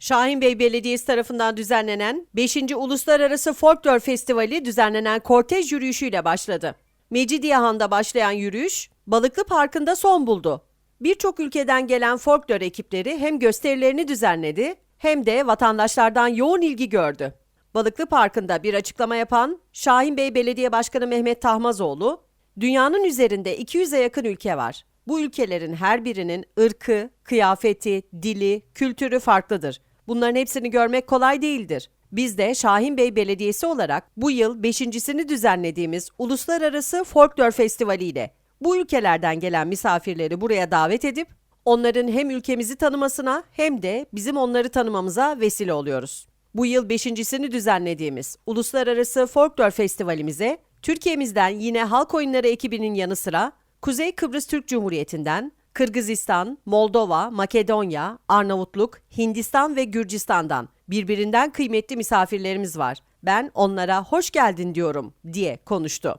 Şahin Bey Belediyesi tarafından düzenlenen 5. Uluslararası Folklor Festivali düzenlenen kortej yürüyüşüyle başladı. Mecidiyehan'da başlayan yürüyüş, Balıklı Parkı'nda son buldu. Birçok ülkeden gelen folklor ekipleri hem gösterilerini düzenledi hem de vatandaşlardan yoğun ilgi gördü. Balıklı Parkı'nda bir açıklama yapan Şahin Bey Belediye Başkanı Mehmet Tahmazoğlu, dünyanın üzerinde 200'e yakın ülke var. Bu ülkelerin her birinin ırkı, kıyafeti, dili, kültürü farklıdır. Bunların hepsini görmek kolay değildir. Biz de Şahin Bey Belediyesi olarak bu yıl beşincisini düzenlediğimiz Uluslararası Folklor Festivali ile bu ülkelerden gelen misafirleri buraya davet edip onların hem ülkemizi tanımasına hem de bizim onları tanımamıza vesile oluyoruz. Bu yıl beşincisini düzenlediğimiz Uluslararası Folklor Festivalimize Türkiye'mizden yine halk oyunları ekibinin yanı sıra Kuzey Kıbrıs Türk Cumhuriyeti'nden Kırgızistan, Moldova, Makedonya, Arnavutluk, Hindistan ve Gürcistan'dan birbirinden kıymetli misafirlerimiz var. Ben onlara hoş geldin diyorum diye konuştu.